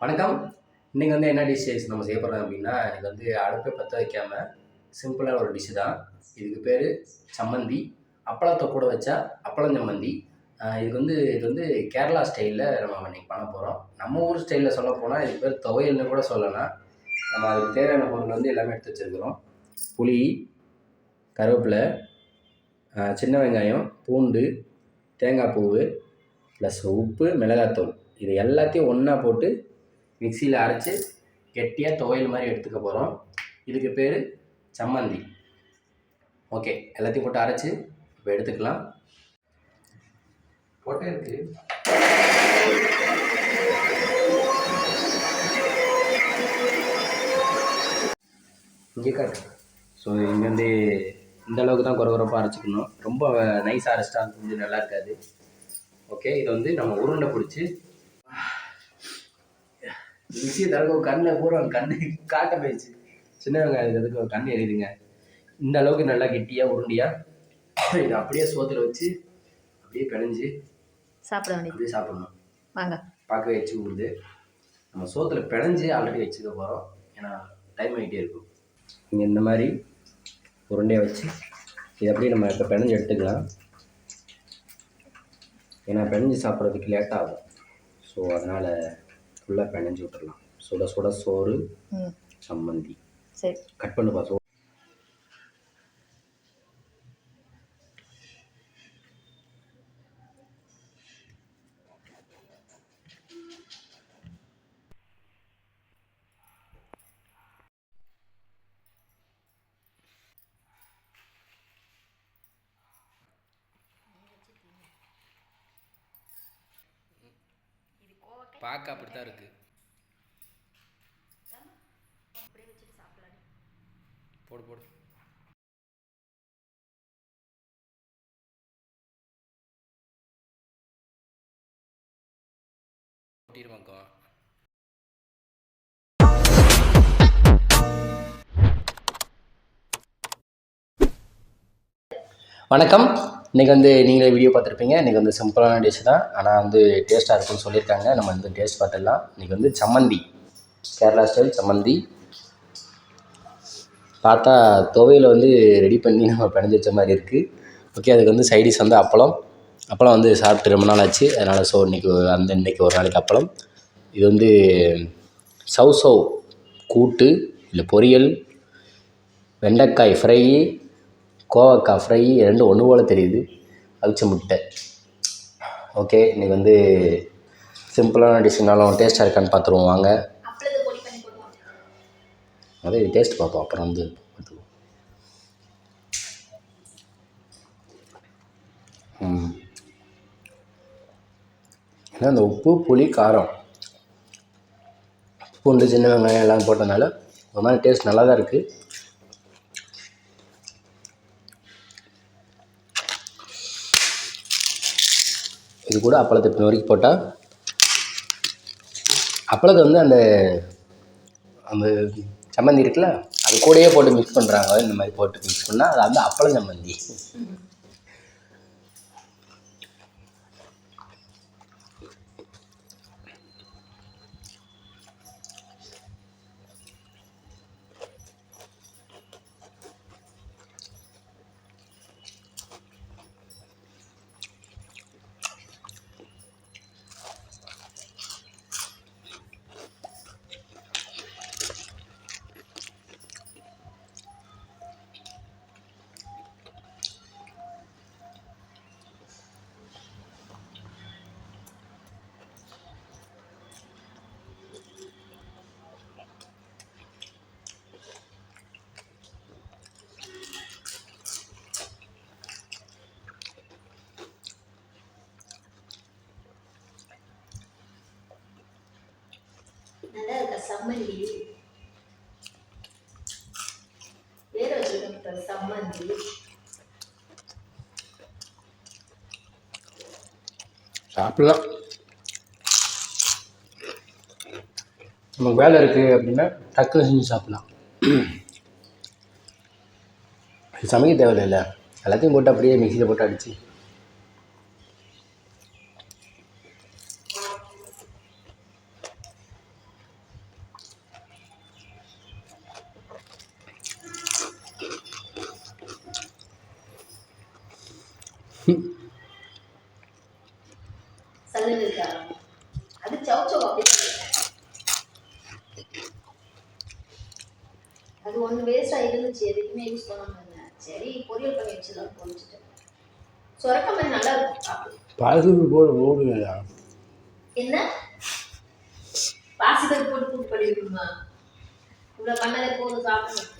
வணக்கம். இன்றைக்கி வந்து என்ன டிஷ் நம்ம செய்ய போகிறோம் அப்படின்னா எனக்கு வந்து அடுப்பை பற்ற வைக்காம சிம்பிளான ஒரு டிஷ்ஷு தான். இதுக்கு பேர் சம்மந்தி. அப்பளத்தை கூட வச்சா அப்பளம் சம்மந்தி. இதுக்கு வந்து இது வந்து கேரளா ஸ்டைலில் நம்ம இன்னைக்கு பண்ண போகிறோம் நம்ம ஊர் ஸ்டைலில் சொல்ல போனால் இதுக்கு பேர் துவையல்னு கூட சொல்லலாம். நம்ம அதுக்கு தேவையான பொருள் வந்து எல்லாமே எடுத்து வச்சுருக்கிறோம். புளி கருவேப்பிலை சின்ன வெங்காயம் பூண்டு தேங்காய் பூவு ப்ளஸ் உப்பு மிளகாத்தூள். இது எல்லாத்தையும் ஒன்றா போட்டு மிக்சியில் அரைச்சி கெட்டியாக துவையல் மாதிரி எடுத்துக்க போகிறோம் இதுக்கு பேர் சம்மந்தி. ஓகே எல்லாத்தையும் போட்டு அரைச்சி இப்போ எடுத்துக்கலாம். போட்டே இருக்கு இங்கே காட்டு. ஸோ இங்கே வந்து இந்த அளவுக்கு தான் குறகுறப்பாக அரைச்சிக்கணும். ரொம்ப நைஸாக அரைச்சிட்டா கொஞ்சம் நல்லா இருக்காது. ஓகே இதை வந்து நம்ம உருண்டை பிடிச்சி மிக்சியை திறக்க கண்ணில் பூரா கண்ணு காட்ட போயிடுச்சு. சின்ன வெங்காயம் எதுக்கு கண் எரியுதுங்க. இந்த அளவுக்கு நல்லா கெட்டியாக உருண்டியாக இதை அப்படியே சோத்துல வச்சு அப்படியே பிணைஞ்சு சாப்பிட வேண்டியது. அப்படியே சாப்பிடணும். வாங்க. பார்க்கவே வச்சு விடுது நம்ம சோத்துல பிணைஞ்சு ஆல்ரெடி வச்சுக்க போகிறோம் ஏன்னா டைம் ஆகிட்டே இருக்கும். இங்கே இந்த மாதிரி உருண்டையை வச்சு இது அப்படியே நம்ம இப்போ பிணைஞ்சு எடுத்துக்கலாம். ஏன்னா பிணைஞ்சு சாப்பிட்றதுக்கு லேட் ஆகும். ஸோ அதனால் ஃபுல்லாக பிணைஞ்சு விட்டுறலாம். சுட சுட சோறு சம்மந்தி. சரி. கட் பண்ணுப்பா சோ பார்க்க அப்படி தான் இருக்குது போடு போடு. ஒட்டிருமாக்கம் வணக்கம். இன்றைக்கி வந்து நீங்களே வீடியோ பார்த்துருப்பீங்க. இன்றைக்கி வந்து சிம்பிளான டிஷ் தான். ஆனால் வந்து டேஸ்ட்டாக இருக்கும்னு சொல்லியிருக்காங்க. நம்ம வந்து டேஸ்ட் பார்த்துடலாம். இன்றைக்கி வந்து சம்மந்தி. கேரளா ஸ்டைல் சம்மந்தி. பார்த்தா துவையில் வந்து ரெடி பண்ணி நம்ம பிணைஞ்சு வச்ச மாதிரி இருக்குது ஓகே அதுக்கு வந்து சைடிஷ் வந்து அப்பளம். அப்பளம் வந்து சாப்பிட்டு ரொம்ப நாள் ஆச்சு. அதனால் ஸோ இன்றைக்கி அந்த இன்றைக்கி ஒரு நாளைக்கு அப்பளம். இது வந்து சவ் சவ் கூட்டு இல்லை பொரியல் வெண்டைக்காய் ஃப்ரை கோவக்காய் ஃப்ரை ரெண்டும் ஒன்று போல் தெரியுது. அவிச்ச முட்டை. ஓகே இன்றைக்கி வந்து சிம்பிளான டிஷ்னாலும் டேஸ்ட்டாக இருக்கான்னு பார்த்துருவோம் வாங்க. அதே டேஸ்ட் பார்ப்போம் அப்புறம் வந்து பார்த்துக்குவோம் ஏன்னா அந்த உப்பு புளி காரம் பூண்டு சின்ன வெங்காயம் எல்லாம் போட்டனால ஒரு மாதிரி டேஸ்ட் நல்லா தான் இருக்குது இது கூட அப்பளத்தை இப்போ நொறுக்கி போட்டால் அப்பளத்தை வந்து அந்த அந்த சம்மந்தி இருக்குல்ல அது கூடயே போட்டு மிக்ஸ் பண்ணுறாங்க இந்த மாதிரி போட்டு மிக்ஸ் பண்ணால் அது வந்து அப்பளம் சம்மந்தி நல்லா இருக்கா சம்மந்தி. வேற வச்சுருக்கேன் சம்மந்தி. சாப்பிடலாம். நமக்கு வேலை இருக்குது அப்படின்னா டக்குன்னு செஞ்சு சாப்பிடலாம். சமைக்க தேவையில்லை. எல்லாத்தையும் போட்டு அப்படியே மிக்சியில் போட்டு அடித்து அது சவுச்சோ அது ஒன்று வேஸ்டாக இருந்துச்சு எதுக்குமே யூஸ் சரி பொரியல் பண்ணி வச்சுதான் போனிச்சுட்டு நல்லா இருக்கும் என்ன? பாசிபல் போட்டு கூட்டு பண்ணிருக்குமா இவ்வளோ பண்ணதை போதும் சாப்பிடணும்.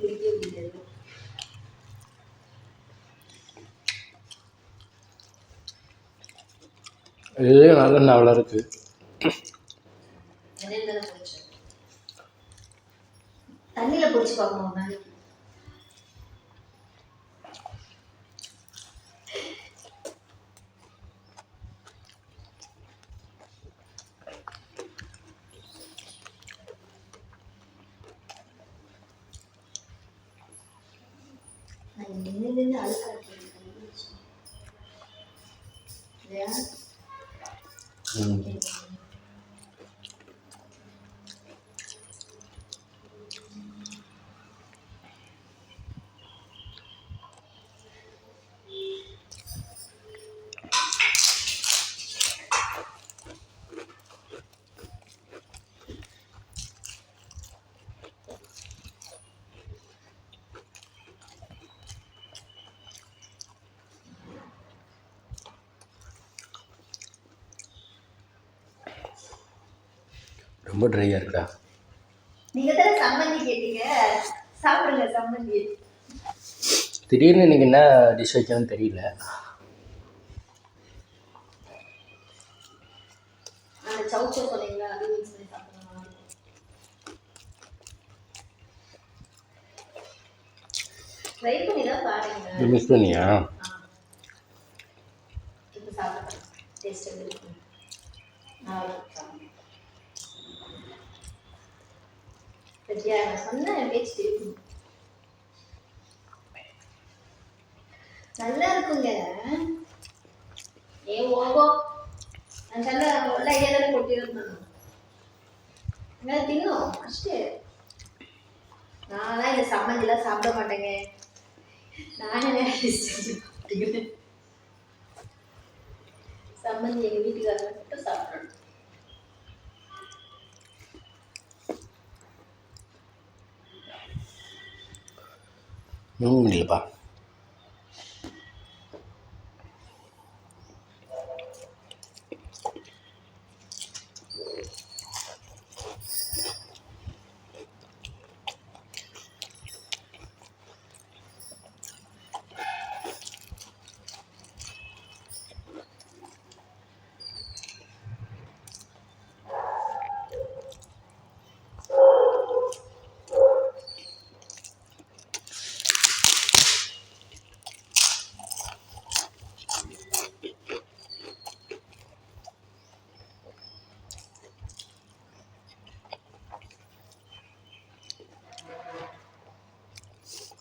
பிடிக்கவே பிடிக்காது. இதுலேயே நல்ல அவ்வளோ இருக்குது நான் நின்று ரொம்ப ட்ரையாக இருக்குடா. திடீர்னு எனக்கு என்ன டிஷ் வைக்கணும்னு தெரியல. அந்த சவுச்சோ சொன்னீங்களா அது மிக்ஸ் பண்ணி சாப்பிடணும் ட்ரை பண்ணி தான் பாருங்க இது மிஸ் பண்ணியா இப்போ சாப்பிடுறேன் டேஸ்ட் எப்படி இருக்கு நல்லா இருக்கா சரியா நான் சொன்னேன் என் பேச்சு திருப்பி நல்லா இருக்குங்க. ஏ ஓகோ நான் சொன்ன உள்ள ஐயா தானே கொட்டியிருந்தேன் என்ன தின்னும் ஃபஸ்ட்டு நான்லாம் இந்த சம்மந்திலாம் சாப்பிட மாட்டேங்க. நானே சம்மந்தி எங்கள் வீட்டுக்காரங்க மட்டும் சாப்பிட்றேன் 弄你吧。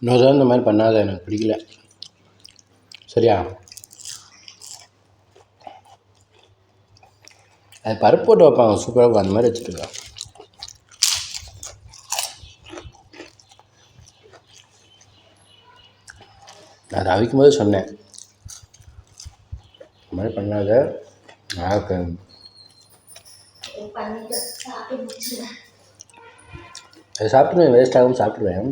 இன்னொரு இந்த மாதிரி பண்ணாத எனக்கு பிடிக்கல. சரியா? அது பருப்பு போட்டு வைப்பாங்க. சூப்பராக அந்த மாதிரி வச்சுருக்கா நான் அதை அவிக்கும் போது சொன்னேன். இந்த மாதிரி பண்ணாத. நல்லா அதை சாப்பிட்ருவேன் வேஸ்ட் ஆகாமல் சாப்பிட்ருவேன்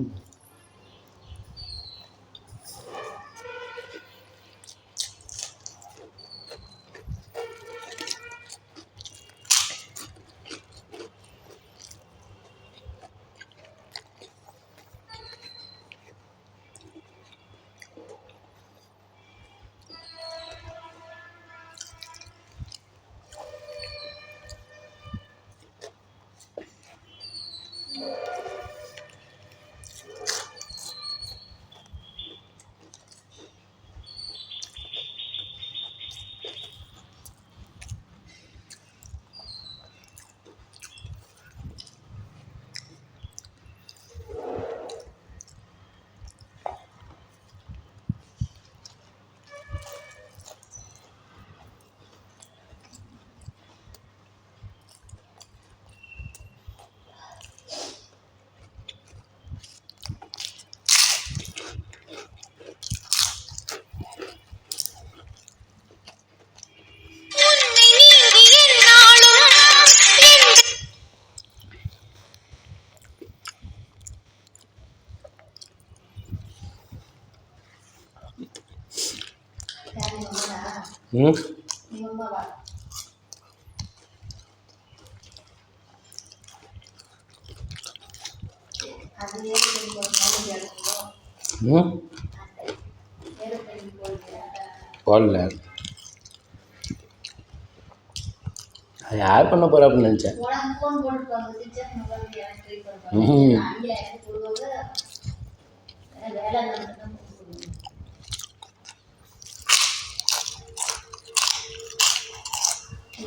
போடல அது யார் பண்ண போகிறா அப்படின்னு நினச்சேன்.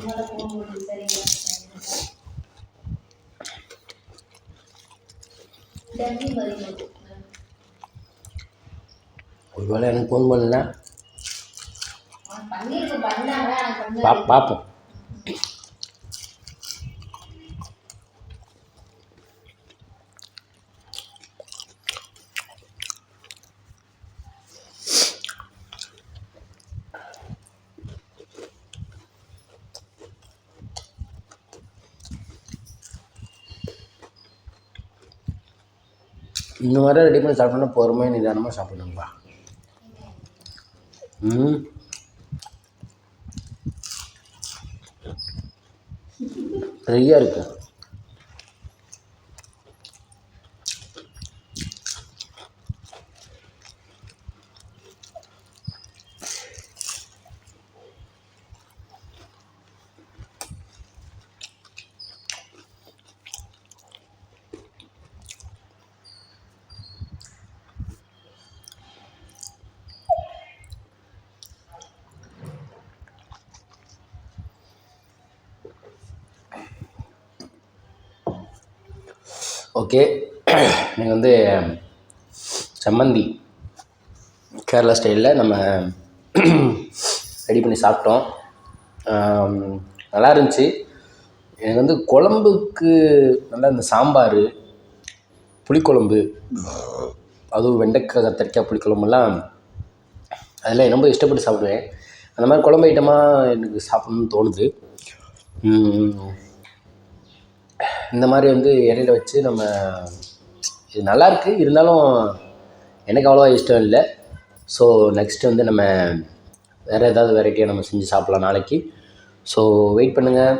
கொடுக்கணும் உன்னோட ஃபோன் போட்டு சரிங்களா டம்மி வருகிறது ஒருவேளை எனக்கு ஃபோன் பண்ணல அவன் இந்த மாதிரி ரெடி பண்ணி சாப்பிட்டோம்னா பொறுமையாக நிதானமாக சாப்பிடணும்ப்பா ம்? ஃப்ரீயாக இருக்கும் ஓகே. நீங்கள் வந்து சம்மந்தி கேரளா ஸ்டைலில் நம்ம ரெடி பண்ணி சாப்பிட்டோம். நல்லா இருந்துச்சு. எனக்கு வந்து குழம்புக்கு நல்லா இந்த சாம்பார் புளிக்குழம்பு அதுவும் வெண்டைக்காய் கத்திரிக்காய் புளிக்குழம்புலாம் அதெல்லாம் ரொம்ப இஷ்டப்பட்டு சாப்பிடுவேன். அந்த மாதிரி குழம்பு ஐட்டமாக எனக்கு சாப்பிட்ணுன்னு தோணுது. இந்த மாதிரி வந்து இடையில வச்சு நம்ம இது நல்லாயிருக்கு இருந்தாலும் எனக்கு அவ்வளோவா இஷ்டம் இல்லை. ஸோ நெக்ஸ்ட் வந்து நம்ம வேறு ஏதாவது வெரைட்டியாக நம்ம செஞ்சு சாப்பிட்லாம் நாளைக்கு. ஸோ வெயிட் பண்ணுங்கள்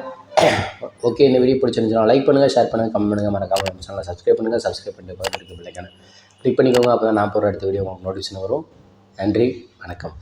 ஓகே இந்த வீடியோ பிடிச்சிருந்துச்சுன்னா லைக் பண்ணுங்கள் ஷேர் பண்ணுங்கள் கமெண்ட் பண்ணுங்கள் மறக்காமல் நம்ம சேனலை சப்ஸ்கிரைப் பண்ணுங்கள் சப்ஸ்கிரைப் பண்ணிட்டு பார்த்துருக்கு பிள்ளைக்கான கிளிக் பண்ணிக்கோங்க. அப்போ தான் நான் போகிற அடுத்த வீடியோ உங்களுக்கு நோட்டிஃபிகேஷன் வரும். நன்றி வணக்கம்.